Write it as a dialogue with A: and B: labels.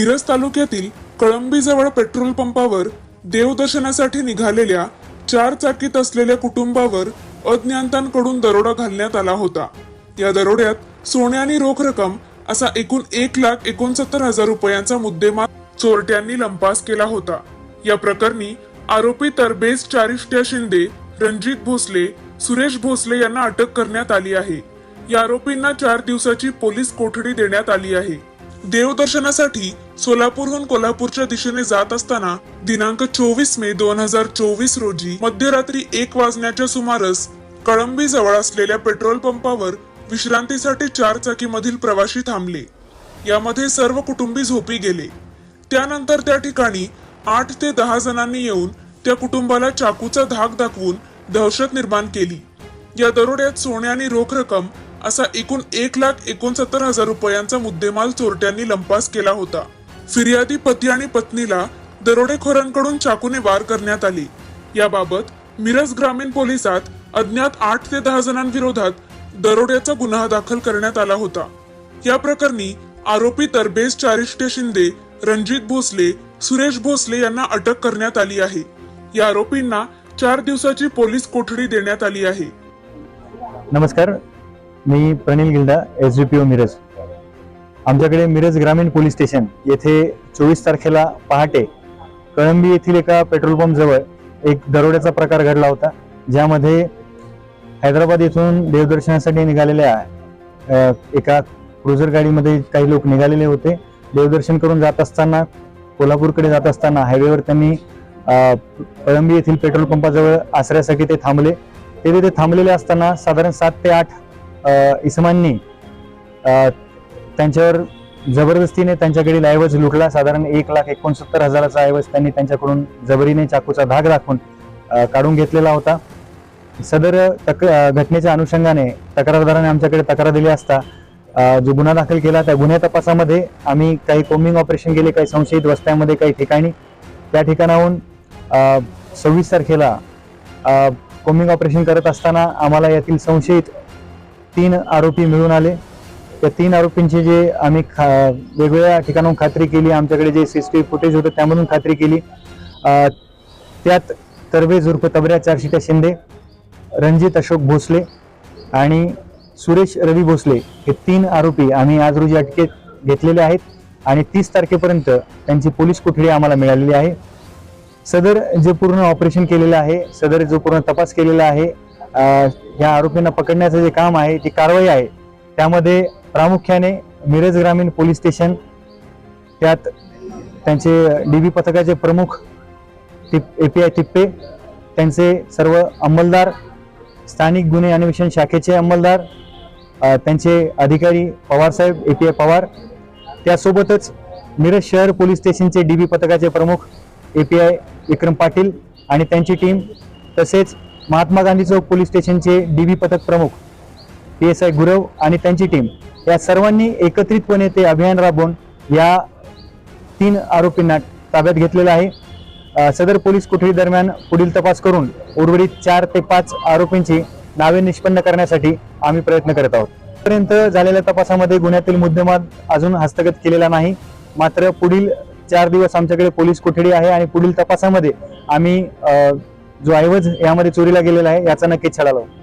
A: मिरज तालुक्यातील कळंबीजवळ पेट्रोल पंपावर देवदर्शनासाठी निघालेल्या चार चाकीत असलेल्या कुटुंबावर अज्ञातांकडून दरोडा घालण्यात आला होता. या दरोड्यात सोने आणि रोख रक्कम असा एकूण एक लाख एकोणसत्तर हजार रुपयांचा मुद्देमाल चोरट्यांनी लंपास केला होता. या प्रकरणी आरोपी तरबेज चारिष्ट्या शिंदे रणजित भोसले सुरेश भोसले यांना अटक करण्यात आली आहे. या आरोपींना चार दिवसाची पोलीस कोठडी देण्यात आली आहे. देवदर्शनासाठी सोलापूरहून कोल्हापूरच्या दिशेने जात असताना दिनांक चोवीस मे दोन हजार चोवीस रोजी मध्यरात्री एक वाजण्याच्या सुमारास कळंबी जवळ असलेल्या पेट्रोल पंपावर विश्रांतीसाठी चार चाकीमधील प्रवाशी थांबले. यामध्ये सर्व कुटुंबी झोपी गेले. त्यानंतर त्या ठिकाणी आठ ते दहा जणांनी येऊन त्या कुटुंबाला चाकूचा धाक दाखवून दहशत निर्माण केली. या दरोड्यात सोने आणि रोख रक्कम असा एकूण एक लाख एकोणसत्तर हजार रुपयांचा मुद्देमाल चोरट्यांनी लंपास केला होता. फिर्यादी पती आणि पत्नीला दरोडेखोरांकडून चाकूने वार करण्यात आली. याबाबत मिरज ग्रामीण पोलिसात अज्ञात आठ ते दहा जणांविरोधात दरोड्याचा गुन्हा दाखल करण्यात आला होता. या प्रकरणी आरोपी तरबेज चारिष्टे शिंदे रणजित भोसले सुरेश भोसले यांना अटक करण्यात आली आहे. या आरोपींना चार दिवसाची पोलीस कोठडी देण्यात आली आहे.
B: नमस्कार मी Pranil Gilda S D P O Miraj. आमच्याकडे मिरज ग्रामीण पोलीस स्टेशन येथे चोवीस तारखेला पहाटे कळंबी येथील एका पेट्रोल पंपजवळ एक दरोड्याचा प्रकार घडला होता ज्यामध्ये हैदराबाद येथून देवदर्शनासाठी निघालेल्या एका क्रुझर गाडीमध्ये काही लोक निघालेले होते. देवदर्शन करून जात असताना कोल्हापूरकडे जात असताना हायवेवर त्यांनी कळंबी येथील पेट्रोल पंपाजवळ आसऱ्यासाठी ते थांबले. ते तिथे थांबलेले असताना साधारण सात ते आठ इसमांनी त्यांच्यावर जबरदस्तीने त्यांच्याकडील ऐवज लुटला. साधारण एक लाख एकोणसत्तर हजाराचा ऐवज त्यांनी त्यांच्याकडून जबरीने चाकूचा धाक दाखवून काढून घेतलेला होता. सदर तक घटनेच्या अनुषंगाने तक्रारदाराने आमच्याकडे तक्रार दिली असता जो गुन्हा दाखल केला त्या गुन्ह्या तपासामध्ये आम्ही काही कोमिंग ऑपरेशन केले काही संशयित वस्त्यामध्ये काही ठिकाणी. त्या ठिकाणाहून सव्वीस तारखेला कोम्बिंग कोमिंग ऑपरेशन करत असताना आम्हाला यातील संशयित तीन आरोपी मिळून आले. त्या तीन आरोपींची जे आम्ही खा वेगवेगळ्या ठिकाणाहून खात्री केली. आमच्याकडे जे सी सी टी फुटेज होतं त्यामधून खात्री केली. त्यात तरवेज उर्फ तबऱ्या चारशिट्या शिंदे रणजित अशोक भोसले आणि सुरेश रवी भोसले हे तीन आरोपी आम्ही आज रोजी अटकेत घेतलेले आहेत आणि तीस तारखेपर्यंत त्यांची पोलीस कोठडी आम्हाला मिळालेली आहे. सदर जे पूर्ण ऑपरेशन केलेलं आहे सदर जो पूर्ण तपास केलेला आहे ह्या या आरोपींना पकडण्याचं जे काम आहे ती कारवाई आहे. त्यामध्ये प्रामुख्याने मिरज ग्रामीण पोलीस स्टेशन त्यात त्यांचे डी बी पथकाचे प्रमुख टिप ए पी आय तिप्पे त्यांचे सर्व अंमलदार स्थानिक गुन्हे अन्वेषण शाखेचे अंमलदार त्यांचे अधिकारी पवारसाहेब ए पी आय पवार त्यासोबतच मिरज शहर पोलीस स्टेशनचे डी बी पथकाचे प्रमुख A P I Vikram Patil आणि त्यांची टीम तसेच महात्मा गांधी चौक पोलीस स्टेशनचे डी बी पथक प्रमुख पी एस आय गुरव आणि त्यांची टीम या सर्वांनी एकत्रितपणे ते अभियान राबवून या तीन आरोपींना ताब्यात घेतलेलं आहे. सदर पोलीस कोठडी दरम्यान पुढील तपास करून उर्वरित चार ते पाच आरोपींची नावे निष्पन्न करण्यासाठी आम्ही प्रयत्न करत आहोत. पर्यंत झालेल्या तपासामध्ये गुन्ह्यातील मुद्देमाल अजून हस्तगत केलेला नाही. मात्र पुढील चार दिवस आमच्याकडे पोलीस कोठडी आहे आणि पुढील तपासामध्ये आम्ही जो ऐवज यामध्ये चोरीला गेलेला आहे याचा नक्कीच छडा लावू